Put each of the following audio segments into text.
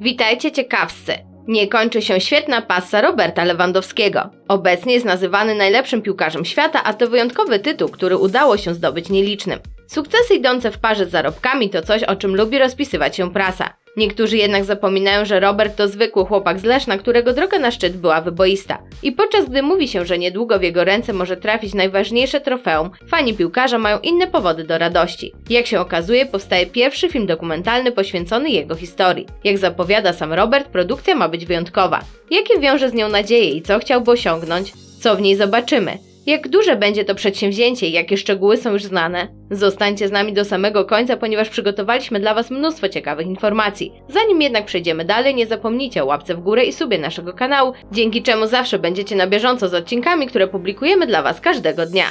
Witajcie ciekawscy! Nie kończy się świetna pasa Roberta Lewandowskiego. Obecnie jest nazywany najlepszym piłkarzem świata, a to wyjątkowy tytuł, który udało się zdobyć nielicznym. Sukcesy idące w parze z zarobkami to coś, o czym lubi rozpisywać się prasa. Niektórzy jednak zapominają, że Robert to zwykły chłopak z Leszna, którego droga na szczyt była wyboista. I podczas gdy mówi się, że niedługo w jego ręce może trafić najważniejsze trofeum, fani piłkarza mają inne powody do radości. Jak się okazuje, powstaje pierwszy film dokumentalny poświęcony jego historii. Jak zapowiada sam Robert, produkcja ma być wyjątkowa. Jakie wiąże z nią nadzieje i co chciałby osiągnąć? Co w niej zobaczymy? Jak duże będzie to przedsięwzięcie i jakie szczegóły są już znane? Zostańcie z nami do samego końca, ponieważ przygotowaliśmy dla Was mnóstwo ciekawych informacji. Zanim jednak przejdziemy dalej, nie zapomnijcie o łapce w górę i subie naszego kanału, dzięki czemu zawsze będziecie na bieżąco z odcinkami, które publikujemy dla Was każdego dnia.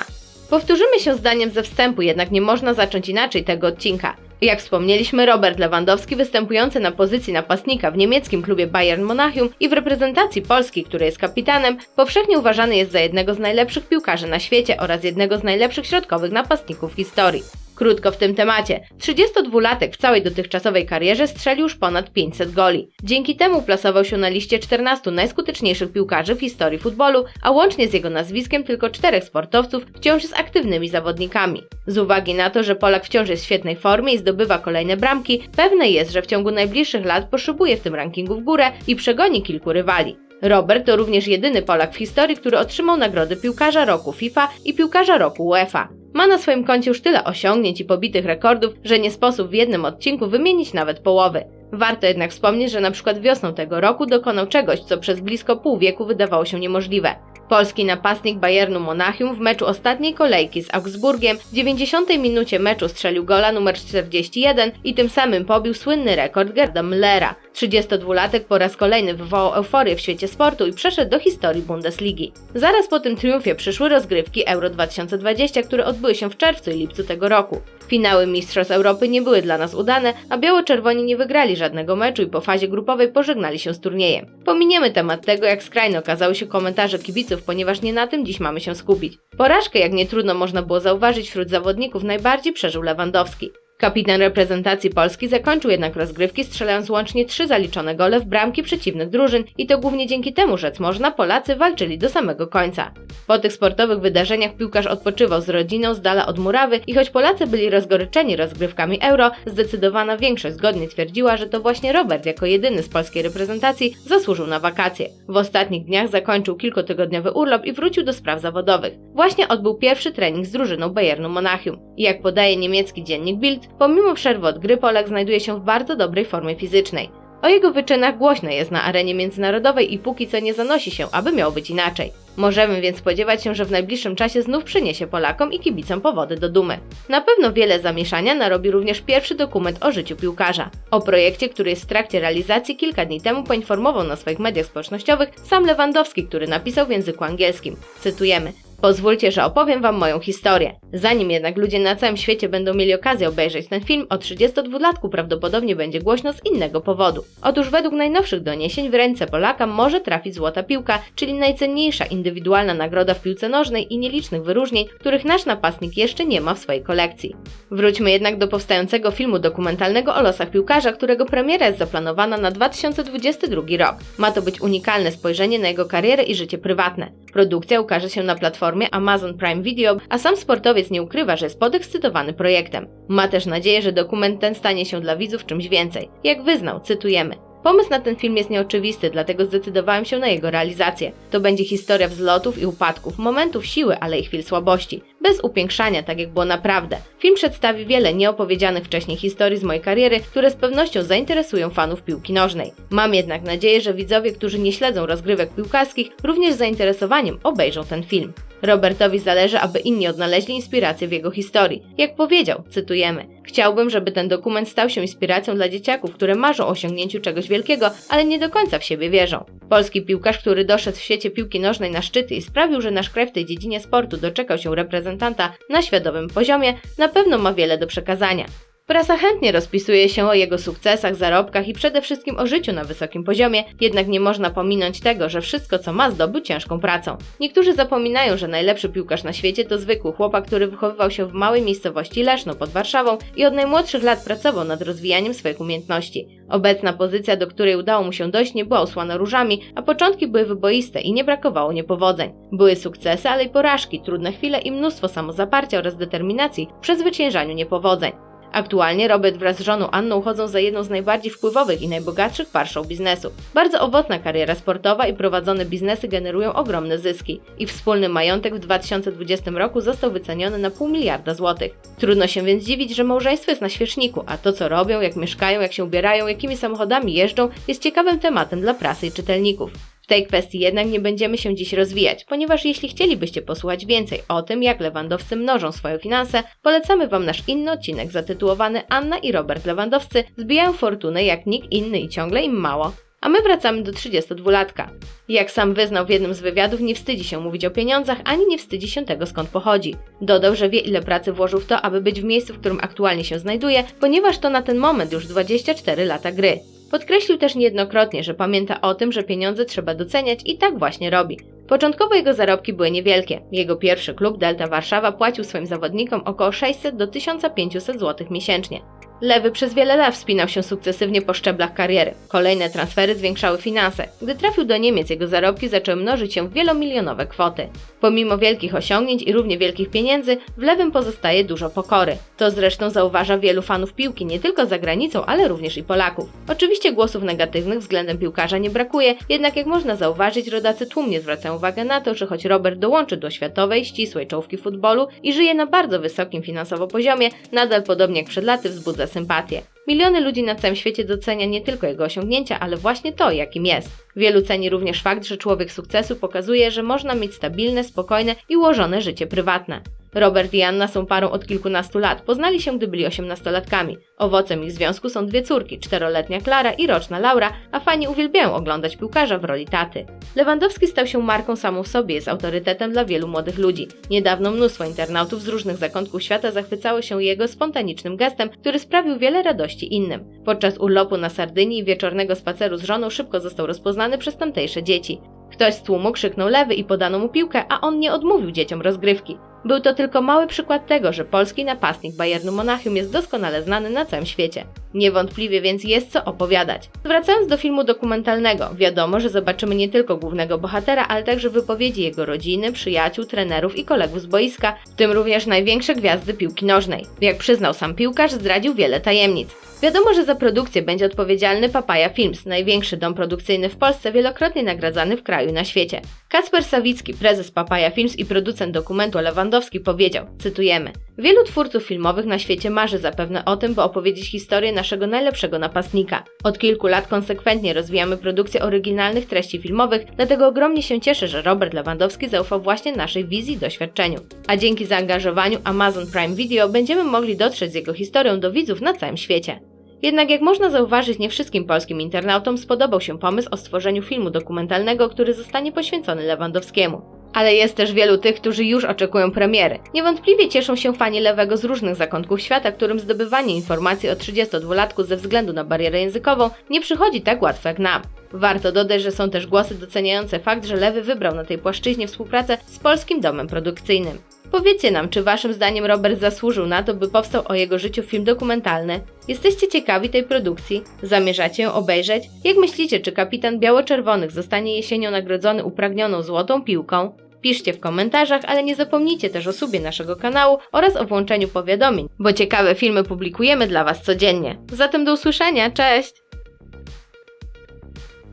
Powtórzymy się zdaniem ze wstępu, jednak nie można zacząć inaczej tego odcinka. Jak wspomnieliśmy, Robert Lewandowski występujący na pozycji napastnika w niemieckim klubie Bayern Monachium i w reprezentacji Polski, który jest kapitanem, powszechnie uważany jest za jednego z najlepszych piłkarzy na świecie oraz jednego z najlepszych środkowych napastników historii. Krótko w tym temacie. 32-latek w całej dotychczasowej karierze strzelił już ponad 500 goli. Dzięki temu plasował się na liście 14 najskuteczniejszych piłkarzy w historii futbolu, a łącznie z jego nazwiskiem tylko czterech sportowców wciąż jest aktywnymi zawodnikami. Z uwagi na to, że Polak wciąż jest w świetnej formie i zdobywa kolejne bramki, pewne jest, że w ciągu najbliższych lat poszybuje w tym rankingu w górę i przegoni kilku rywali. Robert to również jedyny Polak w historii, który otrzymał nagrody piłkarza roku FIFA i piłkarza roku UEFA. Ma na swoim koncie już tyle osiągnięć i pobitych rekordów, że nie sposób w jednym odcinku wymienić nawet połowy. Warto jednak wspomnieć, że na przykład wiosną tego roku dokonał czegoś, co przez blisko pół wieku wydawało się niemożliwe. Polski napastnik Bayernu Monachium w meczu ostatniej kolejki z Augsburgiem w 90 minucie meczu strzelił gola numer 41 i tym samym pobił słynny rekord Gerda Müllera. 32-latek po raz kolejny wywołał euforię w świecie sportu i przeszedł do historii Bundesligi. Zaraz po tym triumfie przyszły rozgrywki Euro 2020, które odbyły się w czerwcu i lipcu tego roku. Finały Mistrzostw Europy nie były dla nas udane, a biało-czerwoni nie wygrali żadnego meczu i po fazie grupowej pożegnali się z turniejem. Pominiemy temat tego, jak skrajne okazały się komentarze kibiców, ponieważ nie na tym dziś mamy się skupić. Porażkę, jak nie trudno można było zauważyć wśród zawodników, najbardziej przeżył Lewandowski. Kapitan reprezentacji Polski zakończył jednak rozgrywki strzelając łącznie trzy zaliczone gole w bramki przeciwnych drużyn i to głównie dzięki temu, rzec można, Polacy walczyli do samego końca. Po tych sportowych wydarzeniach piłkarz odpoczywał z rodziną z dala od murawy i choć Polacy byli rozgoryczeni rozgrywkami Euro, zdecydowana większość zgodnie twierdziła, że to właśnie Robert jako jedyny z polskiej reprezentacji zasłużył na wakacje. W ostatnich dniach zakończył kilkutygodniowy urlop i wrócił do spraw zawodowych. Właśnie odbył pierwszy trening z drużyną Bayernu Monachium. I jak podaje niemiecki dziennik Bild, Pomimo przerwy od gry Polak znajduje się w bardzo dobrej formie fizycznej. O jego wyczynach głośno jest na arenie międzynarodowej i póki co nie zanosi się, aby miało być inaczej. Możemy więc spodziewać się, że w najbliższym czasie znów przyniesie Polakom i kibicom powody do dumy. Na pewno wiele zamieszania narobi również pierwszy dokument o życiu piłkarza. O projekcie, który jest w trakcie realizacji kilka dni temu poinformował na swoich mediach społecznościowych sam Lewandowski, który napisał w języku angielskim. Cytujemy: Pozwólcie, że opowiem Wam moją historię. Zanim jednak ludzie na całym świecie będą mieli okazję obejrzeć ten film, o 32-latku prawdopodobnie będzie głośno z innego powodu. Otóż według najnowszych doniesień w ręce Polaka może trafić złota piłka, czyli najcenniejsza indywidualna nagroda w piłce nożnej i nielicznych wyróżnień, których nasz napastnik jeszcze nie ma w swojej kolekcji. Wróćmy jednak do powstającego filmu dokumentalnego o losach piłkarza, którego premiera jest zaplanowana na 2022 rok. Ma to być unikalne spojrzenie na jego karierę i życie prywatne. Produkcja ukaże się na platformie Amazon Prime Video, a sam sportowiec nie ukrywa, że jest podekscytowany projektem. Ma też nadzieję, że dokument ten stanie się dla widzów czymś więcej. Jak wyznał, cytujemy. Pomysł na ten film jest nieoczywisty, dlatego zdecydowałem się na jego realizację. To będzie historia wzlotów i upadków, momentów siły, ale i chwil słabości. Bez upiększania, tak jak było naprawdę. Film przedstawi wiele nieopowiedzianych wcześniej historii z mojej kariery, które z pewnością zainteresują fanów piłki nożnej. Mam jednak nadzieję, że widzowie, którzy nie śledzą rozgrywek piłkarskich, również z zainteresowaniem obejrzą ten film. Robertowi zależy, aby inni odnaleźli inspirację w jego historii. Jak powiedział, cytujemy: Chciałbym, żeby ten dokument stał się inspiracją dla dzieciaków, które marzą o osiągnięciu czegoś wielkiego, ale nie do końca w siebie wierzą. Polski piłkarz, który doszedł w świecie piłki nożnej na szczyty i sprawił, że nasz kraj w tej dziedzinie sportu doczekał się reprezentanta na światowym poziomie, na pewno ma wiele do przekazania. Prasa chętnie rozpisuje się o jego sukcesach, zarobkach i przede wszystkim o życiu na wysokim poziomie, jednak nie można pominąć tego, że wszystko co ma zdobył ciężką pracą. Niektórzy zapominają, że najlepszy piłkarz na świecie to zwykły chłopak, który wychowywał się w małej miejscowości Leszno pod Warszawą i od najmłodszych lat pracował nad rozwijaniem swoich umiejętności. Obecna pozycja, do której udało mu się dojść, nie była usłana różami, a początki były wyboiste i nie brakowało niepowodzeń. Były sukcesy, ale i porażki, trudne chwile i mnóstwo samozaparcia oraz determinacji w przezwyciężaniu niepowodzeń. Aktualnie Robert wraz z żoną Anną uchodzą za jedną z najbardziej wpływowych i najbogatszych par show biznesu. Bardzo owocna kariera sportowa i prowadzone biznesy generują ogromne zyski. Ich wspólny majątek w 2020 roku został wyceniony na pół miliarda złotych. Trudno się więc dziwić, że małżeństwo jest na świeczniku, a to co robią, jak mieszkają, jak się ubierają, jakimi samochodami jeżdżą jest ciekawym tematem dla prasy i czytelników. W tej kwestii jednak nie będziemy się dziś rozwijać, ponieważ jeśli chcielibyście posłuchać więcej o tym, jak lewandowcy mnożą swoje finanse, polecamy Wam nasz inny odcinek zatytułowany Anna i Robert Lewandowscy zbijają fortunę jak nikt inny i ciągle im mało. A my wracamy do 32-latka. Jak sam wyznał w jednym z wywiadów, nie wstydzi się mówić o pieniądzach, ani nie wstydzi się tego skąd pochodzi. Dodał, że wie ile pracy włożył w to, aby być w miejscu, w którym aktualnie się znajduje, ponieważ to na ten moment już 24 lata gry. Podkreślił też niejednokrotnie, że pamięta o tym, że pieniądze trzeba doceniać i tak właśnie robi. Początkowo jego zarobki były niewielkie. Jego pierwszy klub Delta Warszawa płacił swoim zawodnikom około 600 do 1500 zł miesięcznie. Lewy przez wiele lat wspinał się sukcesywnie po szczeblach kariery. Kolejne transfery zwiększały finanse. Gdy trafił do Niemiec, jego zarobki zaczęły mnożyć się w wielomilionowe kwoty. Pomimo wielkich osiągnięć i równie wielkich pieniędzy, w lewym pozostaje dużo pokory. To zresztą zauważa wielu fanów piłki, nie tylko za granicą, ale również i Polaków. Oczywiście głosów negatywnych względem piłkarza nie brakuje, jednak jak można zauważyć, rodacy tłumnie zwracają uwagę na to, że choć Robert dołączy do światowej, ścisłej czołówki futbolu i żyje na bardzo wysokim finansowo poziomie, nadal podobnie jak przed laty wzbudza sympatię. Miliony ludzi na całym świecie docenia nie tylko jego osiągnięcia, ale właśnie to, jakim jest. Wielu ceni również fakt, że człowiek sukcesu pokazuje, że można mieć stabilne, spokojne i ułożone życie prywatne. Robert i Anna są parą od kilkunastu lat. Poznali się, gdy byli osiemnastolatkami. Owocem ich związku są dwie córki, czteroletnia Klara i roczna Laura, a fani uwielbiają oglądać piłkarza w roli taty. Lewandowski stał się marką samą w sobie, jest autorytetem dla wielu młodych ludzi. Niedawno mnóstwo internautów z różnych zakątków świata zachwycało się jego spontanicznym gestem, który sprawił wiele radości innym. Podczas urlopu na Sardynii i wieczornego spaceru z żoną szybko został rozpoznany przez tamtejsze dzieci. Ktoś z tłumu krzyknął lewy i podano mu piłkę, a on nie odmówił dzieciom rozgrywki. Był to tylko mały przykład tego, że polski napastnik Bayernu Monachium jest doskonale znany na całym świecie. Niewątpliwie więc jest co opowiadać. Wracając do filmu dokumentalnego, wiadomo, że zobaczymy nie tylko głównego bohatera, ale także wypowiedzi jego rodziny, przyjaciół, trenerów i kolegów z boiska, w tym również największe gwiazdy piłki nożnej. Jak przyznał sam piłkarz, zdradził wiele tajemnic. Wiadomo, że za produkcję będzie odpowiedzialny Papaya Films, największy dom produkcyjny w Polsce, wielokrotnie nagradzany w kraju i na świecie. Kacper Sawicki, prezes Papaya Films i producent dokumentu Lewandowski powiedział, cytujemy, Wielu twórców filmowych na świecie marzy zapewne o tym, by opowiedzieć historię naszego najlepszego napastnika. Od kilku lat konsekwentnie rozwijamy produkcję oryginalnych treści filmowych, dlatego ogromnie się cieszę, że Robert Lewandowski zaufał właśnie naszej wizji i doświadczeniu. A dzięki zaangażowaniu Amazon Prime Video będziemy mogli dotrzeć z jego historią do widzów na całym świecie. Jednak jak można zauważyć, nie wszystkim polskim internautom spodobał się pomysł o stworzeniu filmu dokumentalnego, który zostanie poświęcony Lewandowskiemu. Ale jest też wielu tych, którzy już oczekują premiery. Niewątpliwie cieszą się fani lewego z różnych zakątków świata, którym zdobywanie informacji o 32-latku ze względu na barierę językową nie przychodzi tak łatwo jak nam. Warto dodać, że są też głosy doceniające fakt, że Lewy wybrał na tej płaszczyźnie współpracę z polskim domem produkcyjnym. Powiedzcie nam, czy waszym zdaniem Robert zasłużył na to, by powstał o jego życiu film dokumentalny? Jesteście ciekawi tej produkcji? Zamierzacie ją obejrzeć? Jak myślicie, czy kapitan biało-czerwonych zostanie jesienią nagrodzony upragnioną złotą piłką? Piszcie w komentarzach, ale nie zapomnijcie też o subie naszego kanału oraz o włączeniu powiadomień, bo ciekawe filmy publikujemy dla Was codziennie. Zatem do usłyszenia, cześć!